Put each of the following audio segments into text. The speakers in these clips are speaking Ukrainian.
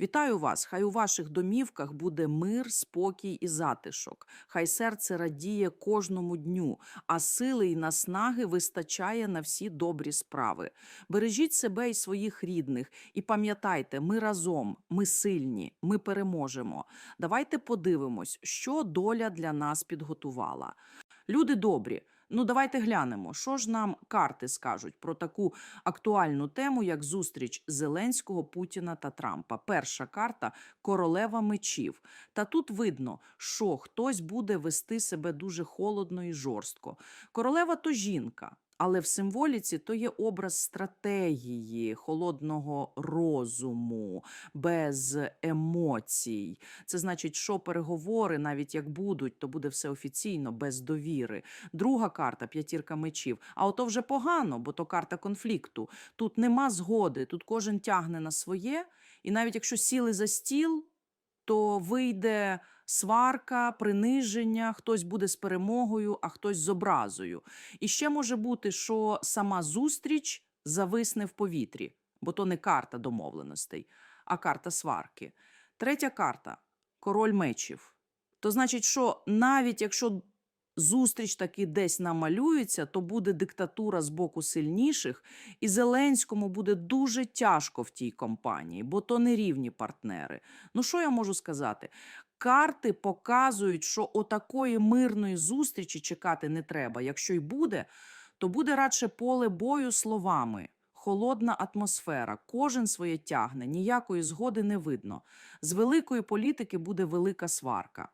Вітаю вас! Хай у ваших домівках буде мир, спокій і затишок. Хай серце радіє кожному дню, а сили й наснаги вистачає на всі добрі справи. Бережіть себе і своїх рідних, і пам'ятайте, ми разом, ми сильні, ми переможемо. Давайте подивимось, що доля для нас підготувала. Люди добрі. Ну, давайте глянемо, що ж нам карти скажуть про таку актуальну тему, як зустріч Зеленського, Путіна та Трампа. Перша карта королева мечів. Та тут видно, що хтось буде вести себе дуже холодно і жорстко. Королева то жінка. Але в символіці то є образ стратегії, холодного розуму, без емоцій. Це значить, що переговори, навіть як будуть, то буде все офіційно, без довіри. Друга карта п'ятірка мечів. А ото вже погано, бо то карта конфлікту. Тут нема згоди, тут кожен тягне на своє, і навіть якщо сіли за стіл, то вийде сварка, приниження, хтось буде з перемогою, а хтось з образою. І ще може бути, що сама зустріч зависне в повітрі, бо то не карта домовленостей, а карта сварки. Третя карта король мечів. То значить, що навіть якщо зустріч таки десь намалюється, то буде диктатура з боку сильніших, і Зеленському буде дуже тяжко в тій компанії, бо то не рівні партнери. Ну що я можу сказати? Карти показують, що отакої мирної зустрічі чекати не треба. Якщо й буде, то буде радше поле бою словами. Холодна атмосфера, кожен своє тягне, ніякої згоди не видно. З великої політики буде велика сварка.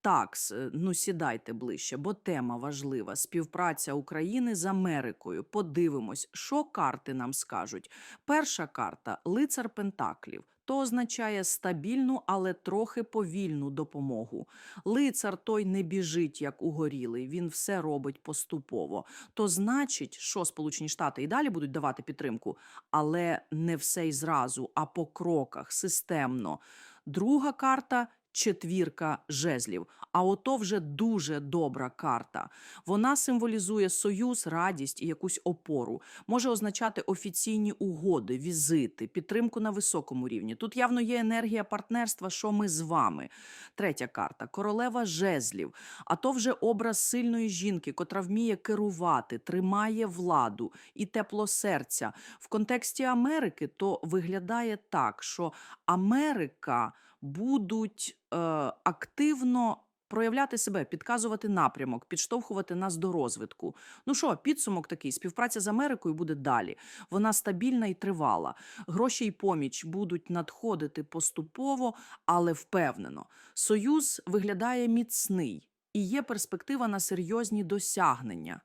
Так, ну сідайте ближче, бо тема важлива. Співпраця України з Америкою. Подивимось, що карти нам скажуть. Перша карта лицар Пентаклів. То означає стабільну, але трохи повільну допомогу. Лицар той не біжить, як угорілий, він все робить поступово. То значить, що Сполучені Штати і далі будуть давати підтримку, але не все й зразу, а по кроках, системно. Друга карта четвірка жезлів. А ото вже дуже добра карта. Вона символізує союз, радість і якусь опору. Може означати офіційні угоди, візити, підтримку на високому рівні. Тут явно є енергія партнерства, що ми з вами. Третя карта королева жезлів. А то вже образ сильної жінки, котра вміє керувати, тримає владу і тепло серця. В контексті Америки то виглядає так, що Америка будуть е, активно. Проявляти себе, підказувати напрямок, підштовхувати нас до розвитку. Ну що, підсумок такий: співпраця з Америкою буде далі. Вона стабільна і тривала. Гроші й поміч будуть надходити поступово, але впевнено. Союз виглядає міцний і є перспектива на серйозні досягнення.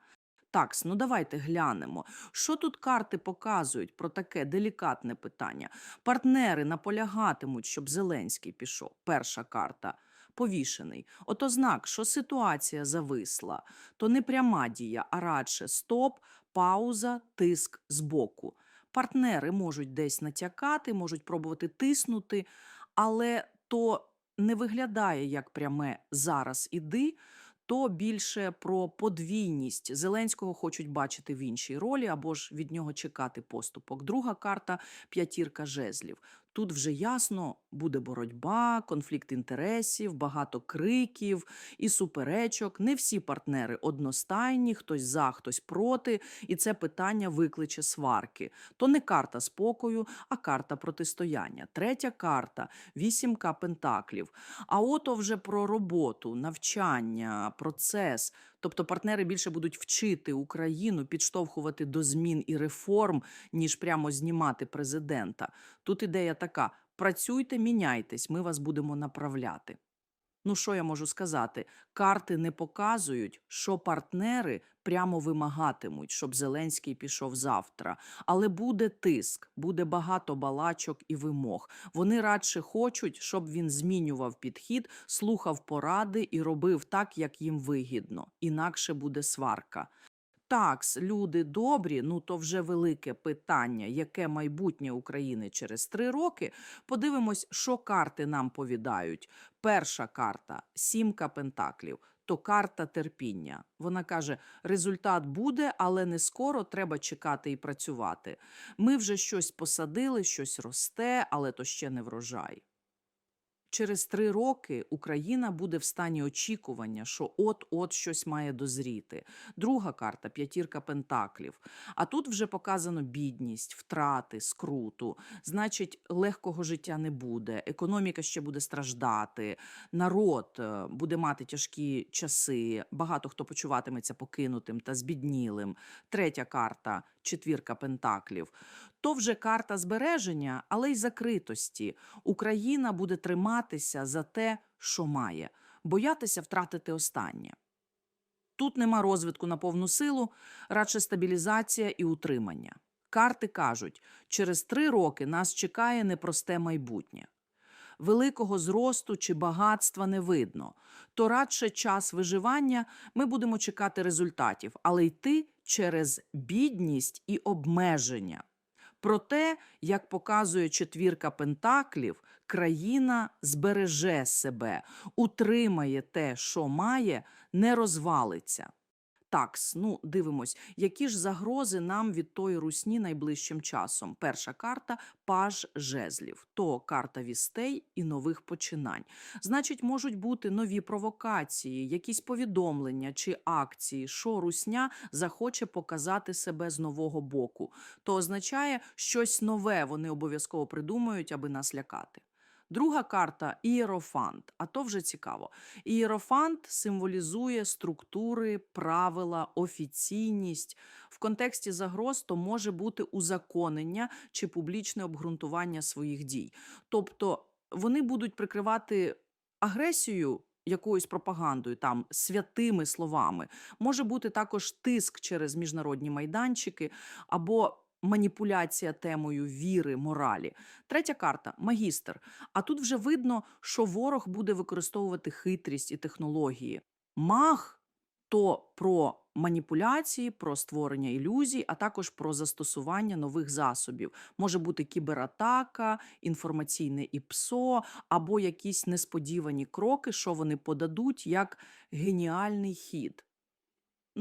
Такс, ну давайте глянемо. Що тут карти показують про таке делікатне питання? Партнери наполягатимуть, щоб Зеленський пішов. Перша карта. Повішений. Ото знак, що ситуація зависла, то не пряма дія, а радше стоп, пауза, тиск збоку. Партнери можуть десь натякати, можуть пробувати тиснути, але то не виглядає як пряме зараз іди, то більше про подвійність. Зеленського хочуть бачити в іншій ролі або ж від нього чекати поступок. Друга карта п'ятірка жезлів. Тут вже ясно буде боротьба, конфлікт інтересів, багато криків і суперечок. Не всі партнери одностайні, хтось за, хтось проти, і це питання викличе сварки. То не карта спокою, а карта протистояння. Третя карта вісімка пентаклів. А ото вже про роботу, навчання, процес. Тобто партнери більше будуть вчити Україну, підштовхувати до змін і реформ, ніж прямо знімати президента. Тут ідея така: працюйте, міняйтесь, ми вас будемо направляти. Ну, що я можу сказати? Карти не показують, що партнери прямо вимагатимуть, щоб Зеленський пішов завтра. Але буде тиск, буде багато балачок і вимог. Вони радше хочуть, щоб він змінював підхід, слухав поради і робив так, як їм вигідно. Інакше буде сварка. Такс, люди добрі, ну то вже велике питання, яке майбутнє України через три роки. Подивимось, що карти нам повідають. Перша карта сімка пентаклів. То карта терпіння. Вона каже: результат буде, але не скоро треба чекати і працювати. Ми вже щось посадили, щось росте, але то ще не врожай. Через три роки Україна буде в стані очікування, що от-от щось має дозріти. Друга карта п'ятірка пентаклів. А тут вже показано бідність, втрати, скруту. Значить, легкого життя не буде, економіка ще буде страждати, народ е, буде мати тяжкі часи, багато хто почуватиметься покинутим та збіднілим. Третя карта четвірка пентаклів. То вже карта збереження, але й закритості. Україна буде триматися за те, що має, боятися втратити останнє. Тут нема розвитку на повну силу, радше стабілізація і утримання. Карти кажуть, через три роки нас чекає непросте майбутнє. Великого зросту чи багатства не видно, то радше час виживання ми будемо чекати результатів, але йти через бідність і обмеження. Проте, як показує четвірка пентаклів, країна збереже себе, утримає те, що має, не розвалиться. Такс, ну дивимось, які ж загрози нам від тої русні найближчим часом. Перша карта паж жезлів, то карта вістей і нових починань. Значить, можуть бути нові провокації, якісь повідомлення чи акції, що русня захоче показати себе з нового боку. То означає, щось нове вони обов'язково придумають, аби нас лякати. Друга карта ієрофант, а то вже цікаво. Ієрофант символізує структури, правила, офіційність. В контексті загроз то може бути узаконення чи публічне обґрунтування своїх дій. Тобто вони будуть прикривати агресію. Якоюсь пропагандою, там святими словами, може бути також тиск через міжнародні майданчики або маніпуляція темою віри, моралі. Третя карта магістр. А тут вже видно, що ворог буде використовувати хитрість і технології. Маг то про маніпуляції, про створення ілюзій, а також про застосування нових засобів. Може бути кібератака, інформаційне ІПСО або якісь несподівані кроки, що вони подадуть як геніальний хід.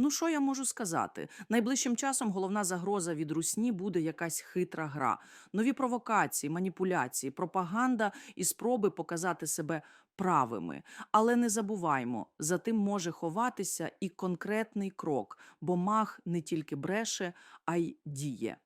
Ну, що я можу сказати? Найближчим часом головна загроза від русні буде якась хитра гра, нові провокації, маніпуляції, пропаганда і спроби показати себе правими. Але не забуваймо, за тим може ховатися і конкретний крок, бо маг не тільки бреше, а й діє.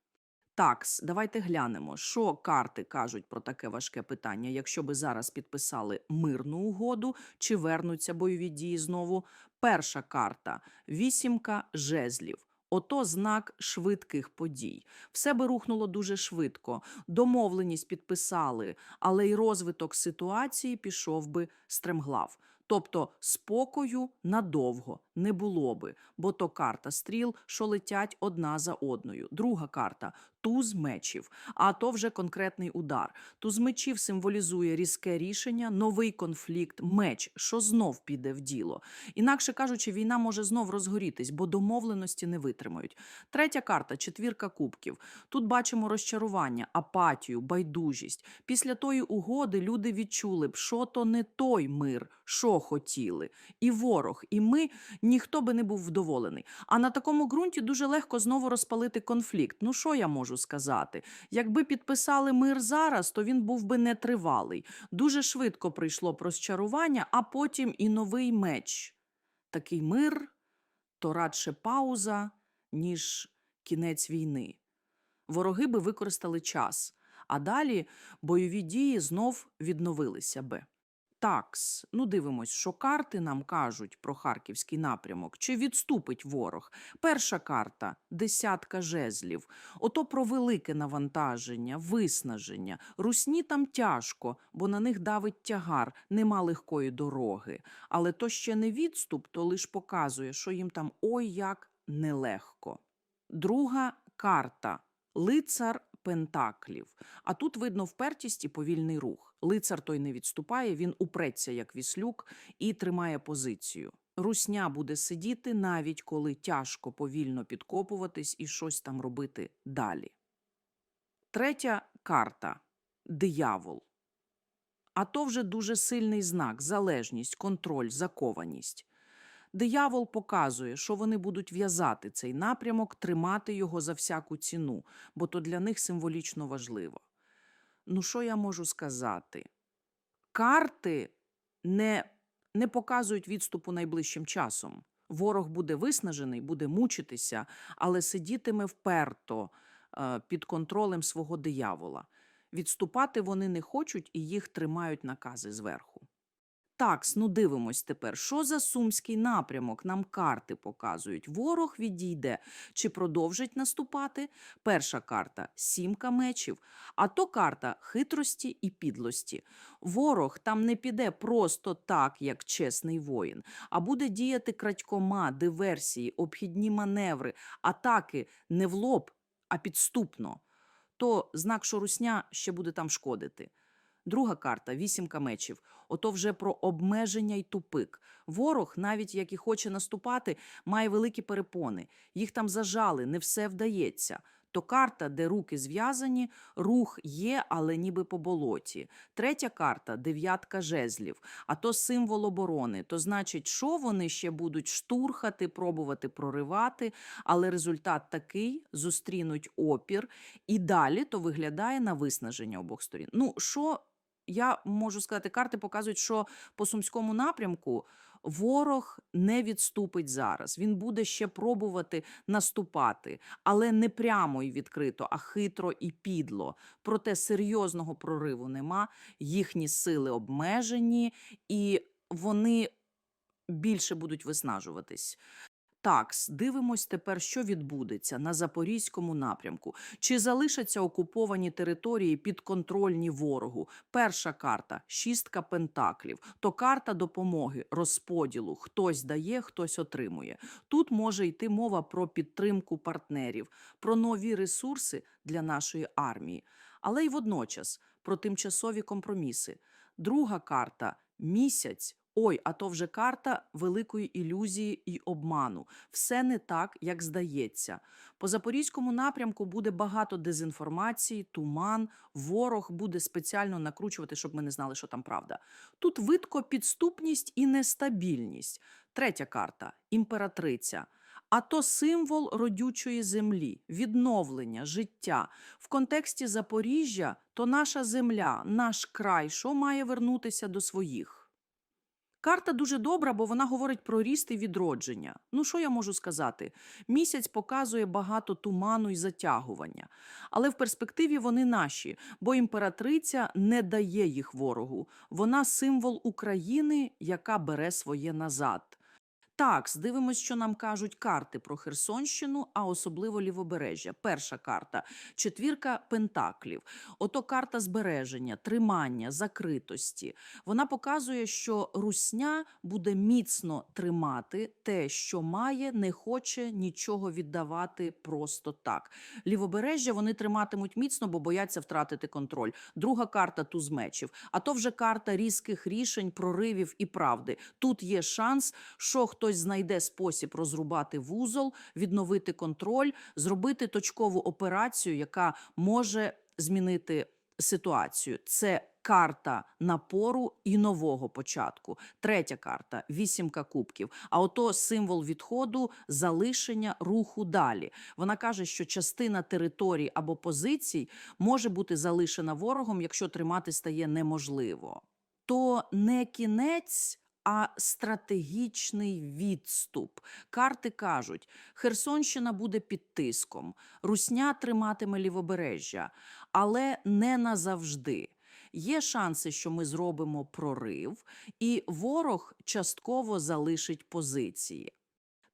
Такс, давайте глянемо, що карти кажуть про таке важке питання. Якщо би зараз підписали мирну угоду, чи вернуться бойові дії знову? Перша карта вісімка жезлів. Ото знак швидких подій. Все би рухнуло дуже швидко. Домовленість підписали, але й розвиток ситуації пішов би стремглав. Тобто спокою надовго не було би, бо то карта стріл, що летять одна за одною. Друга карта туз мечів, а то вже конкретний удар. Туз мечів символізує різке рішення, новий конфлікт, меч, що знов піде в діло. Інакше кажучи, війна може знов розгорітись, бо домовленості не витримають. Третя карта четвірка кубків. Тут бачимо розчарування, апатію, байдужість. Після тої угоди люди відчули б, що то не той мир, що хотіли. І ворог, і ми ніхто би не був вдоволений. А на такому ґрунті дуже легко знову розпалити конфлікт. Ну що я можу сказати? Якби підписали мир зараз, то він був би нетривалий. Дуже швидко прийшло б розчарування, а потім і новий меч. Такий мир то радше пауза, ніж кінець війни. Вороги би використали час, а далі бойові дії знов відновилися би. Такс, ну дивимось, що карти нам кажуть про харківський напрямок. Чи відступить ворог? Перша карта десятка жезлів. Ото про велике навантаження, виснаження. Русні там тяжко, бо на них давить тягар, нема легкої дороги. Але то ще не відступ, то лиш показує, що їм там ой як нелегко. Друга карта лицар пентаклів. А тут видно впертість і повільний рух. Лицар той не відступає, він упреться, як віслюк, і тримає позицію. Русня буде сидіти навіть коли тяжко повільно підкопуватись і щось там робити далі. Третя карта диявол. А то вже дуже сильний знак залежність, контроль, закованість. Диявол показує, що вони будуть в'язати цей напрямок, тримати його за всяку ціну, бо то для них символічно важливо. Ну, що я можу сказати? Карти не, не показують відступу найближчим часом. Ворог буде виснажений, буде мучитися, але сидітиме вперто е, під контролем свого диявола. Відступати вони не хочуть і їх тримають накази зверху. Так, ну дивимось тепер, що за сумський напрямок нам карти показують. Ворог відійде чи продовжить наступати. Перша карта сімка мечів, а то карта хитрості і підлості. Ворог там не піде просто так, як чесний воїн, а буде діяти крадькома, диверсії, обхідні маневри, атаки не в лоб, а підступно. То знак, що русня ще буде там шкодити. Друга карта вісімка мечів. Ото вже про обмеження й тупик. Ворог, навіть як і хоче наступати, має великі перепони. Їх там зажали, не все вдається. То карта, де руки зв'язані, рух є, але ніби по болоті. Третя карта дев'ятка жезлів. А то символ оборони. То значить, що вони ще будуть штурхати, пробувати проривати, але результат такий: зустрінуть опір, і далі то виглядає на виснаження обох сторін. Ну, що я можу сказати, карти показують, що по сумському напрямку ворог не відступить зараз. Він буде ще пробувати наступати, але не прямо і відкрито, а хитро і підло. Проте серйозного прориву нема. Їхні сили обмежені, і вони більше будуть виснажуватись. Так, дивимось тепер, що відбудеться на запорізькому напрямку. Чи залишаться окуповані території підконтрольні ворогу? Перша карта шістка пентаклів. То карта допомоги, розподілу. Хтось дає, хтось отримує. Тут може йти мова про підтримку партнерів, про нові ресурси для нашої армії, але й водночас про тимчасові компроміси. Друга карта місяць. Ой, а то вже карта великої ілюзії і обману. Все не так, як здається. По запорізькому напрямку буде багато дезінформації, туман, ворог буде спеціально накручувати, щоб ми не знали, що там правда. Тут видко підступність і нестабільність. Третя карта імператриця. А то символ родючої землі, відновлення, життя. В контексті Запоріжжя то наша земля, наш край, що має вернутися до своїх. Карта дуже добра, бо вона говорить про ріст і відродження. Ну, що я можу сказати? Місяць показує багато туману і затягування. Але в перспективі вони наші, бо імператриця не дає їх ворогу. Вона символ України, яка бере своє назад. Так, здивимось, що нам кажуть карти про Херсонщину, а особливо лівобережжя. Перша карта четвірка пентаклів. Ото карта збереження, тримання, закритості. Вона показує, що русня буде міцно тримати те, що має, не хоче нічого віддавати просто так. Лівобережжя вони триматимуть міцно, бо бояться втратити контроль. Друга карта туз мечів. А то вже карта різких рішень, проривів і правди. Тут є шанс, що хтось знайде спосіб розрубати вузол, відновити контроль, зробити точкову операцію, яка може змінити ситуацію. Це карта напору і нового початку. Третя карта вісімка кубків. А ото символ відходу, залишення руху далі. Вона каже, що частина територій або позицій може бути залишена ворогом, якщо тримати стає неможливо. То не кінець. А стратегічний відступ. Карти кажуть, Херсонщина буде під тиском, Русня триматиме лівобережжя, але не назавжди. Є шанси, що ми зробимо прорив, і ворог частково залишить позиції.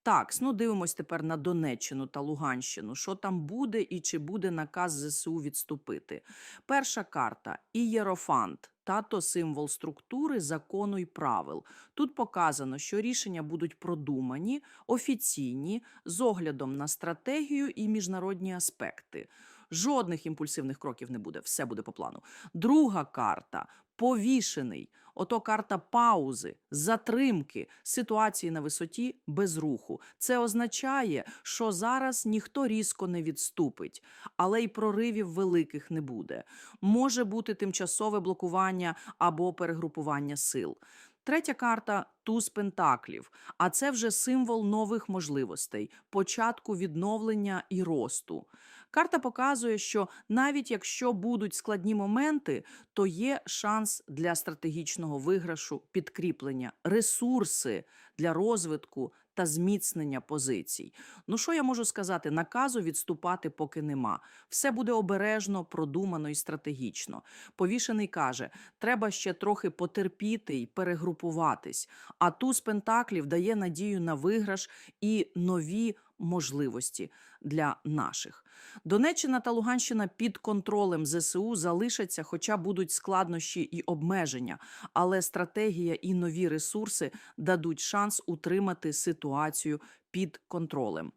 Так, ну дивимось тепер на Донеччину та Луганщину. Що там буде і чи буде наказ ЗСУ відступити? Перша карта ієрофант. Тато символ структури, закону й правил. Тут показано, що рішення будуть продумані, офіційні, з оглядом на стратегію і міжнародні аспекти. Жодних імпульсивних кроків не буде, все буде по плану. Друга карта повішений. Ото карта паузи, затримки, ситуації на висоті без руху. Це означає, що зараз ніхто різко не відступить, але й проривів великих не буде. Може бути тимчасове блокування або перегрупування сил. Третя карта туз пентаклів, а це вже символ нових можливостей, початку відновлення і росту. Карта показує, що навіть якщо будуть складні моменти, то є шанс для стратегічного виграшу, підкріплення, ресурси для розвитку та зміцнення позицій. Ну що я можу сказати? Наказу відступати поки нема. Все буде обережно, продумано і стратегічно. Повішений каже: треба ще трохи потерпіти і перегрупуватись. А туз пентаклів дає надію на виграш і нові можливості для наших. Донеччина та Луганщина під контролем ЗСУ залишаться, хоча будуть складнощі і обмеження, але стратегія і нові ресурси дадуть шанс утримати ситуацію під контролем.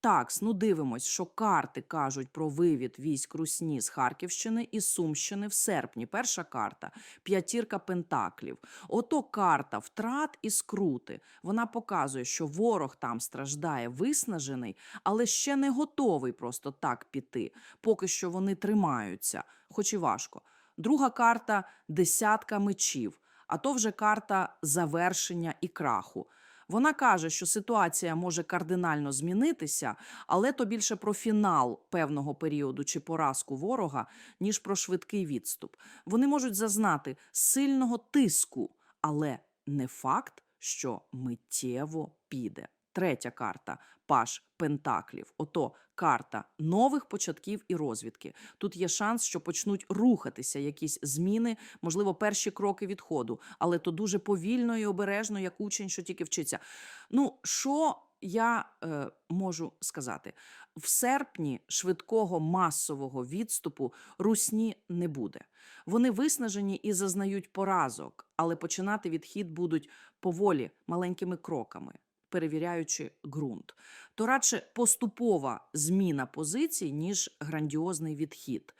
Так, ну дивимось, що карти кажуть про вивід військ Русні з Харківщини і Сумщини в серпні. Перша карта п'ятірка пентаклів. Ото карта втрат і скрути. Вона показує, що ворог там страждає, виснажений, але ще не готовий просто так піти. Поки що вони тримаються, хоч і важко. Друга карта десятка мечів, а то вже карта завершення і краху. Вона каже, що ситуація може кардинально змінитися, але то більше про фінал певного періоду чи поразку ворога, ніж про швидкий відступ. Вони можуть зазнати сильного тиску, але не факт, що миттєво піде. Третя карта Паш Пентаклів. Ото карта нових початків і розвідки. Тут є шанс, що почнуть рухатися якісь зміни, можливо, перші кроки відходу, але то дуже повільно і обережно, як учень, що тільки вчиться. Ну, що я е, можу сказати? В серпні швидкого масового відступу русні не буде. Вони виснажені і зазнають поразок, але починати відхід будуть поволі маленькими кроками перевіряючи ґрунт, то радше поступова зміна позицій, ніж грандіозний відхід.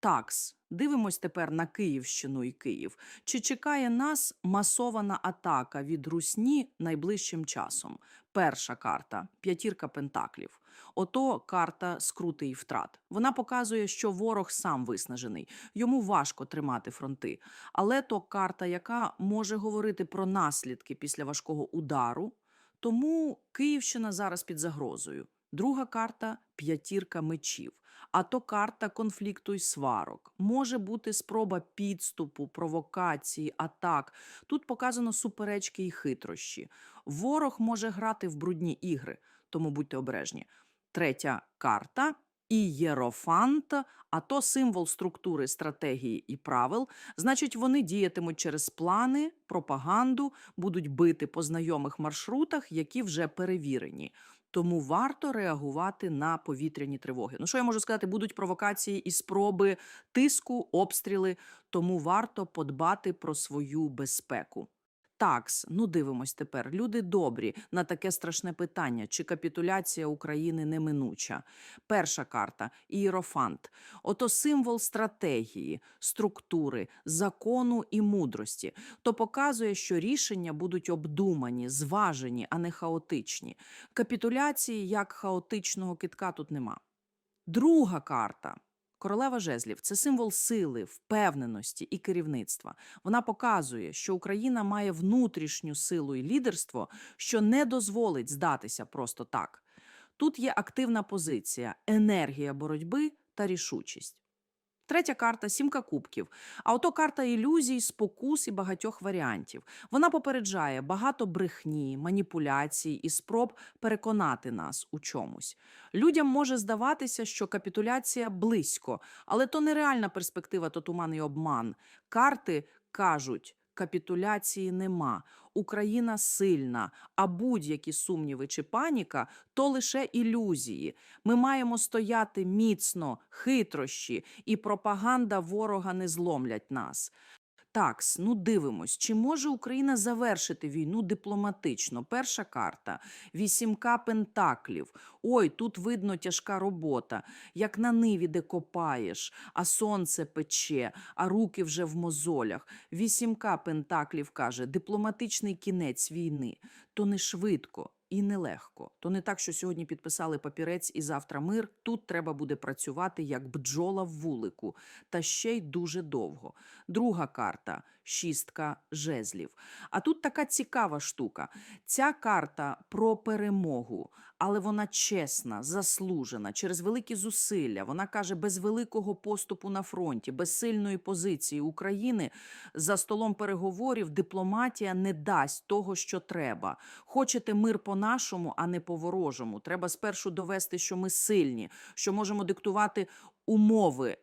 Такс, дивимось тепер на Київщину і Київ. Чи чекає нас масована атака від Русні найближчим часом? Перша карта п'ятірка пентаклів. Ото карта скрути і втрат. Вона показує, що ворог сам виснажений, йому важко тримати фронти. Але то карта, яка може говорити про наслідки після важкого удару. Тому Київщина зараз під загрозою. Друга карта п'ятірка мечів. А то карта конфлікту і сварок. Може бути спроба підступу, провокації, атак. Тут показано суперечки і хитрощі. Ворог може грати в брудні ігри, тому будьте обережні. Третя карта ієрофант, а то символ структури стратегії і правил. Значить, вони діятимуть через плани, пропаганду, будуть бити по знайомих маршрутах, які вже перевірені. Тому варто реагувати на повітряні тривоги. Ну що я можу сказати? Будуть провокації і спроби тиску, обстріли, тому варто подбати про свою безпеку. Такс, ну дивимось тепер. Люди добрі на таке страшне питання: чи капітуляція України неминуча? Перша карта ієрофант. Ото символ стратегії, структури, закону і мудрості. То показує, що рішення будуть обдумані, зважені, а не хаотичні. Капітуляції як хаотичного китка тут нема. Друга карта. Королева жезлів це символ сили, впевненості і керівництва. Вона показує, що Україна має внутрішню силу і лідерство, що не дозволить здатися просто так. Тут є активна позиція, енергія боротьби та рішучість. Третя карта сімка кубків. А ото карта ілюзій, спокус і багатьох варіантів. Вона попереджає багато брехні, маніпуляцій і спроб переконати нас у чомусь. Людям може здаватися, що капітуляція близько, але то нереальна перспектива, то туман і обман. Карти кажуть. Капітуляції нема. Україна сильна, а будь-які сумніви чи паніка то лише ілюзії. Ми маємо стояти міцно, хитрощі, і пропаганда ворога не зломлять нас. Такс, ну дивимось, чи може Україна завершити війну дипломатично? Перша карта вісімка пентаклів. Ой, тут видно тяжка робота. Як на ниві, де копаєш, а сонце пече, а руки вже в мозолях. Вісімка пентаклів каже: дипломатичний кінець війни. То не швидко. І нелегко. То не так, що сьогодні підписали папірець і завтра мир. Тут треба буде працювати як бджола в вулику, та ще й дуже довго. Друга карта шістка жезлів. А тут така цікава штука. Ця карта про перемогу, але вона чесна, заслужена, через великі зусилля. Вона каже, без великого поступу на фронті, без сильної позиції України за столом переговорів дипломатія не дасть того, що треба. Хочете мир по-нашому, а не по-ворожому. Треба спершу довести, що ми сильні, що можемо диктувати умови.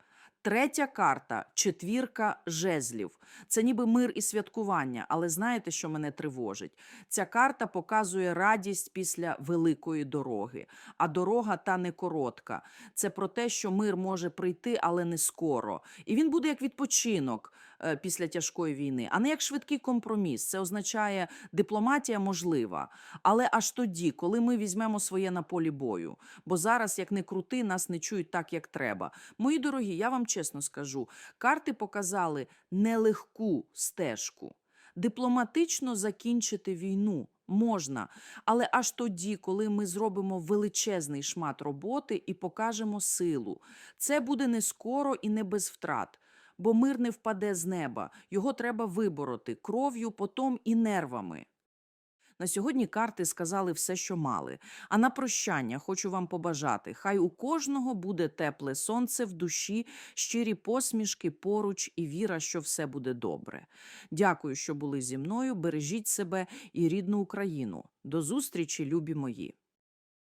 Третя карта четвірка жезлів. Це ніби мир і святкування, але знаєте, що мене тривожить? Ця карта показує радість після великої дороги. А дорога та не коротка. Це про те, що мир може прийти, але не скоро. І він буде як відпочинок після тяжкої війни, а не як швидкий компроміс. Це означає, дипломатія можлива, але аж тоді, коли ми візьмемо своє на полі бою. Бо зараз, як не крути, нас не чують так, як треба. Мої дорогі, я вам чесно скажу, карти показали нелегку стежку. Дипломатично закінчити війну можна, але аж тоді, коли ми зробимо величезний шмат роботи і покажемо силу. Це буде не скоро і не без втрат. Бо мир не впаде з неба, його треба вибороти кров'ю, потом і нервами. На сьогодні карти сказали все, що мали. А на прощання хочу вам побажати: хай у кожного буде тепле сонце в душі, щирі посмішки поруч і віра, що все буде добре. Дякую, що були зі мною. Бережіть себе і рідну Україну. До зустрічі, любі мої!